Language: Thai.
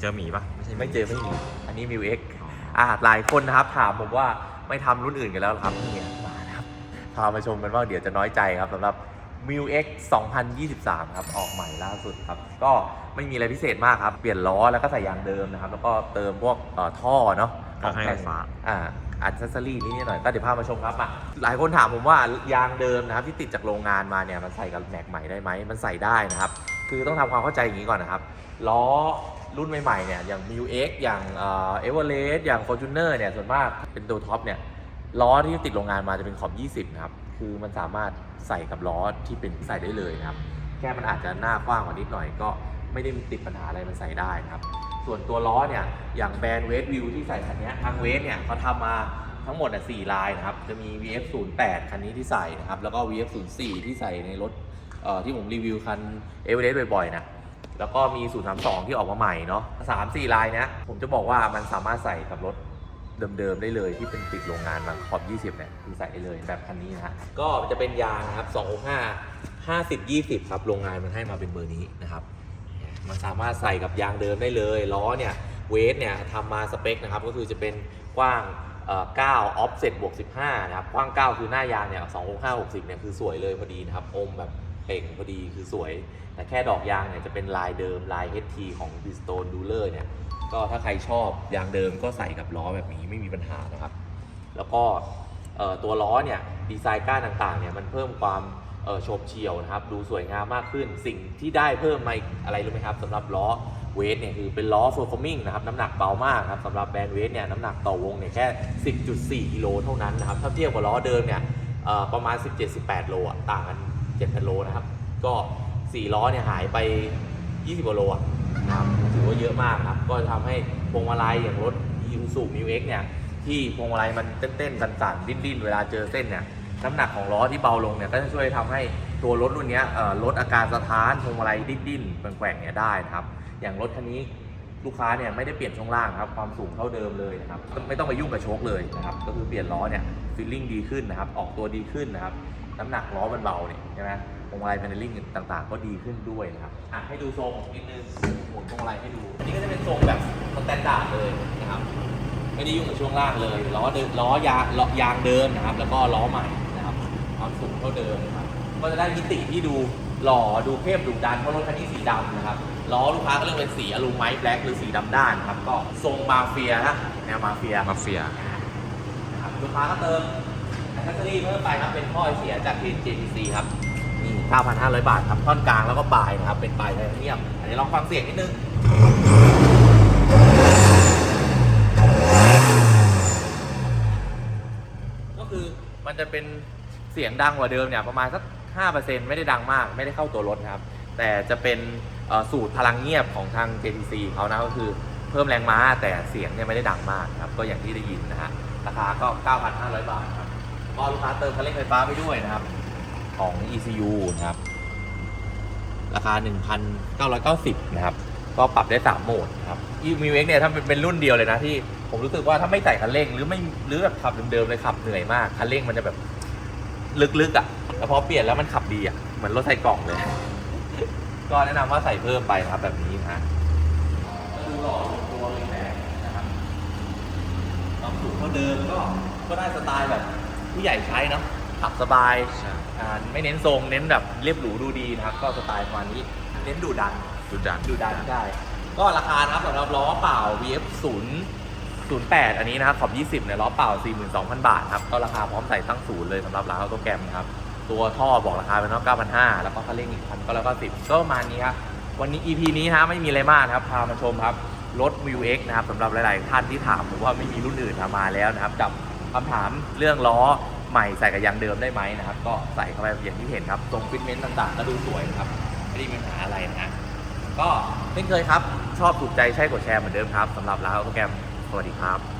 เจอหมีปะไม่ใช่ไม่เจอไม่มีอันนี้มิวเอ็กอ่าหลายคนนะครับถามผมว่าไม่ทำรุ่นอื่นกันแล้วเหรอครับนี่มานะครับพามาชมกันว่าเดี๋ยวจะน้อยใจครับสำหรับ m i u X 2023 ครับ ออกใหม่ล่าสุดครับ ก็ไม่มีอะไรพิเศษมากครับ เปลี่ยนล้อแล้วก็ใส่ยางเดิมนะครับ แล้วก็เติมพวกเอ่อท่อเนาะก็ให้ไฟฟ้า อ่า อัดเซสซอรี่นิดหน่อยก็เดี๋ยวพามาชมครับอะหลายคนถามผมว่ายางเดิมนะครับที่ติดจากโรงงานมาเนี่ยมันใส่กับแม็กใหม่ได้ไหมมันใส่ได้นะครับคือต้องทำความเข้าใจอย่างนี้ก่อนนะครับล้อรุ่นใหม่ๆเนี่ยอย่าง m i u X อย่างเอ่อ Everest อย่าง Fortuner เนี่ยส่วนมากเป็นตัวท็อปเนี่ยล้อที่ติดโรงงานมาจะเป็นขอบ 20 นะครับ คือมันสามารถใส่กับล้อที่เป็นใส่ได้เลยนะครับ แค่มันอาจจะหน้ากว้างกว่านิดหน่อยก็ ไม่ได้ติดปัญหาอะไรมันใส่ได้นะครับ ส่วนตัวล้อเนี่ยอย่างแบรนด์เวสวิวที่ใส่คันนี้ทางเวสเนี่ยเขาทำมาทั้งหมดอะ4ลายนะครับ จะมี VF 0 8 คันนี้ที่ใส่นะครับ แล้วก็ VF 0 4 ที่ใส่ในรถเอ่อที่ผมรีวิวคันเอเวอเรสต์บ่อยๆนะ แล้วก็มี 032 ที่ออกมาใหม่เนาะ3 4ลายเนี้ยผมจะบอกว่ามันสามารถใส่กับรถเดิมๆได้เลยที่เป็นติดโรงงานมาขอบ 20เนี่ยคือใส่ได้เลยแบบคันนี้นะฮะ ก็จะเป็นยางนะครับ 265 50 20 ครับ โรงงานมันให้มาเป็นเบอร์นี้นะครับ มันสามารถใส่กับยางเดิมได้เลย ล้อเนี่ยเวทเนี่ยทำมาสเปคนะครับก็คือจะเป็นกว้าง9ออฟเซ็ตบวก 15 นะครับ กว้าง 9 คือหน้ายางเนี่ย265 60 เนี่ย คือสวยเลยพอดีนะครับ อมแบบเป่งพอดีคือสวย แต่แค่ดอกยางเนี่ย จะเป็นลายเดิม ลาย HT ของ Bridgestone Dueler เนี่ย ก็ถ้าใครชอบยางเดิมก็ใส่กับล้อแบบนี้ไม่มีปัญหานะครับ แล้วก็ตัวล้อเนี่ย ดีไซน์ก้านต่างๆ เนี่ย มันเพิ่มความ เออโฉบเฉี่ยวนะครับ ดูสวยงามมากขึ้น สิ่งที่ได้เพิ่มมาอะไรรู้ไหมครับสำหรับล้อเวทเนี่ยคือเป็นล้อ performing นะครับน้ำหนักเบามากครับสำหรับแบรนด์เวทเนี่ยน้ำหนักต่อวงเนี่ยแค่ 10.4กิโลเท่านั้นนะครับถ้าเทียบกับล้อเดิมเนี่ยประมาณ 17-18 โลต่างกัน7,000โลนะครับ ก็4ล้อเนี่ยหายไป 20กว่าโลนะครับถือว่าเยอะมากครับ ก็จะทำให้พวงมาลัยอย่างรถ i s u z u Mu X เนี่ยที่พวงมาลัยมันเต้นๆ สั่นๆ ดิ้นๆ เวลาเจอเส้นเนี่ย น้ำหนักของล้อที่เบาลงเนี่ยก็จะช่วยทำให้ตัวรถรุ่นนี้ลดอาการสะท้านพวงมาลัยดิ้นๆแกว่งๆเนี่ยได้นะครับ อย่างรถคันนี้ลูกค้าเนี่ยไม่ได้เปลี่ยนช่วงล่างครับความสูงเท่าเดิมเลยนะครับไม่ต้องไปยุ่งกับโชคเลยนะครับก็คือเปลี่ยนล้อเนี่ยฟีลลิ่งดีขึ้นนะครับออกตัวดีขึ้นนะครับน้ำหนักล้อมันเบาเนี่ยใช่ไหมพวงมาลัยแพนเนลลิ่งต่างๆ ก็ดีขึ้นด้วยนะครับอะให้ดูทรงนิดนึงหมุนพวงมาลัยให้ดูอันนี้ก็จะเป็นทรงแบบสแตนดาร์ดเลยนะครับไม่ได้ยุ่งกับช่วงล่างเลยล้อเดิมล้อยางล้อยางเดิมนะครับ แล้วก็ล้อใหม่ ครับความสูงเท่าเดิมนะครับก็จะได้มิติที่ดูหล่อดูเข้มดุดันเพราะรถคันนี้สีดำนะครับล้อลูกค้าก็เลือกเป็นสีอลูไมท์แบล็กหรือสีดำด้านครับก็ทรงมาเฟียนะแนวมาเฟียมาเฟียนะครับลูกค้าก็เติมแอคเซสซอรี่เพิ่มไปครับเป็นท่อไอเสียจาก JTC ครับนี่9,500 บาทครับท่อนกลางแล้วก็ปลายนะครับเป็นปลายไทเทเนียมอันนี้ลองฟังเสียงนิดนึงก็คือมันจะเป็น เสียงดังกว่าเดิมเนี่ยประมาณสัก 5%ไม่ได้ดังมาก ไม่ได้เข้าตัวรถนะครับ แต่จะเป็นสูตรพลังเงียบของทาง JTC เขานะก็คือเพิ่มแรงม้าแต่เสียงเนี่ยไม่ได้ดังมากครับ ก็อย่างที่ได้ยินนะฮะราคาก็ 9,500 บาทครับก็ลูกค้าเติมคันเร่งไฟฟ้าไปด้วยนะครับ ของ ECU นะครับ ราคา 1,990 นะครับ ก็ปรับได้ 3 โหมดครับ e m u x เนี่ยถ้าเป็นรุ่นเดียวเลยนะที่ผมรู้สึกว่าถ้าไม่ใส่คันเร่งหรือไม่หรือแบบขับเดิมๆเลยขับเหนื่อยมากคันเร่งมันจะแบบ ลึกๆอะแล้วพอเปลี่ยนแล้วมันขับดีอะเหมือนรถใส่กล่องเลย ก็แนะนำว่าใส่เพิ่มไปนะครับแบบนี้นะก็ดูหล่อลงตัวเลยแหละนะครับความสูงเท่าเดิมก็ก็ได้สไตล์แบบผู้ใหญ่ใช้เนาะขับสบายใช่อ่าไม่เน้นทรงเน้นแบบเรียบหรูดูดีนะครับ ก็สไตล์ประมาณนี้เน้นดูดันดูดันดูดันใช่ก็ราคานะครับสำหรับล้อเปล่า VF 0 08 อันนี้นะครับขอบ 20เนี่ยล้อเปล่า 42,000 บาทครับ ก็ราคาพร้อมใส่ตั้งศูนย์เลยสำหรับร้านออโตแกรมนะครับ ตัวท่อบอกราคาเป็นว่า9,500แล้วก็คันเร่งอีกพันก็แล้วก็10ก็ประมาณนี้ครับ วันนี้ EP นี้นะไม่มีอะไรมากครับ พามาชมครับ รถ View X นะครับสำหรับหลาย ๆ ท่านที่ถามผมว่าไม่มีรุ่นอื่นมาแล้วนะครับกับคำถามเรื่องล้อใหม่ใส่กับยางเดิมได้ไหมนะครับ ก็ใส่เข้าไปอย่างที่เห็นครับตรงฟิตเมนต์ต่าง ๆ ก็ดูสวยนะครับไม่ได้มีปัญหาอะไรนะก็เช่นเคยครับชอบถูกใจใช่กดแชร์เหมือนเดิมครับสำหรับร้านออโตแกรม สวัสดีครับ